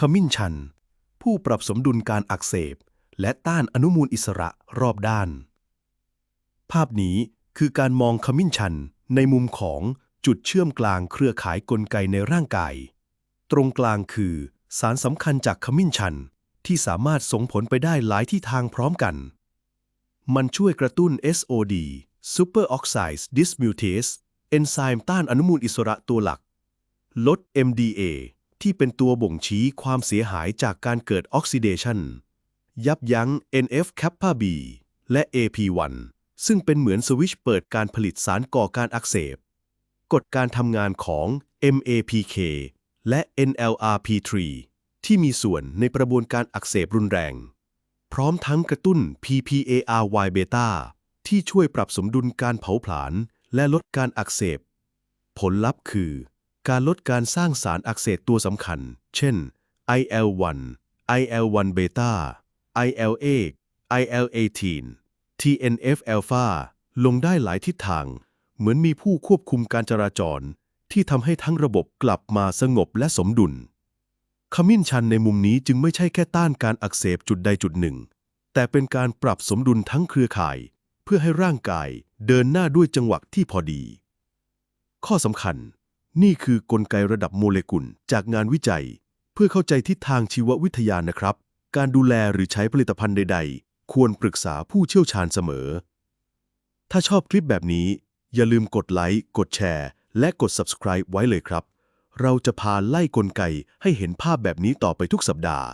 ขมิ้นชัน ผู้ปรับสมดุลการอักเสบ และต้านอนุมูลอิสระรอบด้าน ภาพนี้คือการมองขมิ้นชันในมุมของจุดเชื่อมกลางเครือข่ายกลไกในร่างกาย ตรงกลางคือสารสำคัญจากขมิ้นชันที่สามารถส่งผลไปได้หลายที่ทางพร้อมกัน มันช่วยกระตุ้น SOD Superoxide Dismutase เอนไซม์ต้านอนุมูลอิสระตัวหลัก ลด MDA ที่เป็นตัวบ่งชี้ความเสียหายจากการเกิดออกซิเดชันยับยั้ง NF-kappa B และ AP1 ซึ่งเป็นเหมือนสวิชเปิดการผลิตสารก่อการอักเสบ กฎการทำงานของ MAPK และ NLRP3 ที่มีส่วนในกระบวนการอักเสบรุนแรง พร้อมทั้งกระตุ้น PPARY เบต้าที่ช่วยปรับสมดุลการเผาผลาญและลดการอักเสบ ผลลัพธ์คือ การลดการสร้างสารอักเสบตัวสำคัญ เช่น IL-1 IL-1 เบต้า IL-8 IL-18 TNF-alpha ลงได้หลายทิศทาง เหมือนมีผู้ควบคุมการจราจร ที่ทำให้ทั้งระบบกลับมาสงบและสมดุล ขมิ้นชันในมุมนี้จึงไม่ใช่แค่ต้านการอักเสบจุดใดจุดหนึ่ง แต่เป็นการปรับสมดุลทั้งเครือข่าย เพื่อให้ร่างกายเดินหน้าด้วยจังหวะที่พอดี ข้อสำคัญ นี่คือกลไกระดับโมเลกุลจากงานวิจัย เพื่อเข้าใจทิศทางชีววิทยานะครับ การดูแลหรือใช้ผลิตภัณฑ์ใด ๆ ควรปรึกษาผู้เชี่ยวชาญเสมอ ถ้าชอบคลิปแบบนี้ อย่าลืมกดไลค์กดแชร์ และกด subscribe ไว้เลยครับ เราจะพาไล่กลไกให้เห็นภาพแบบนี้ต่อไปทุกสัปดาห์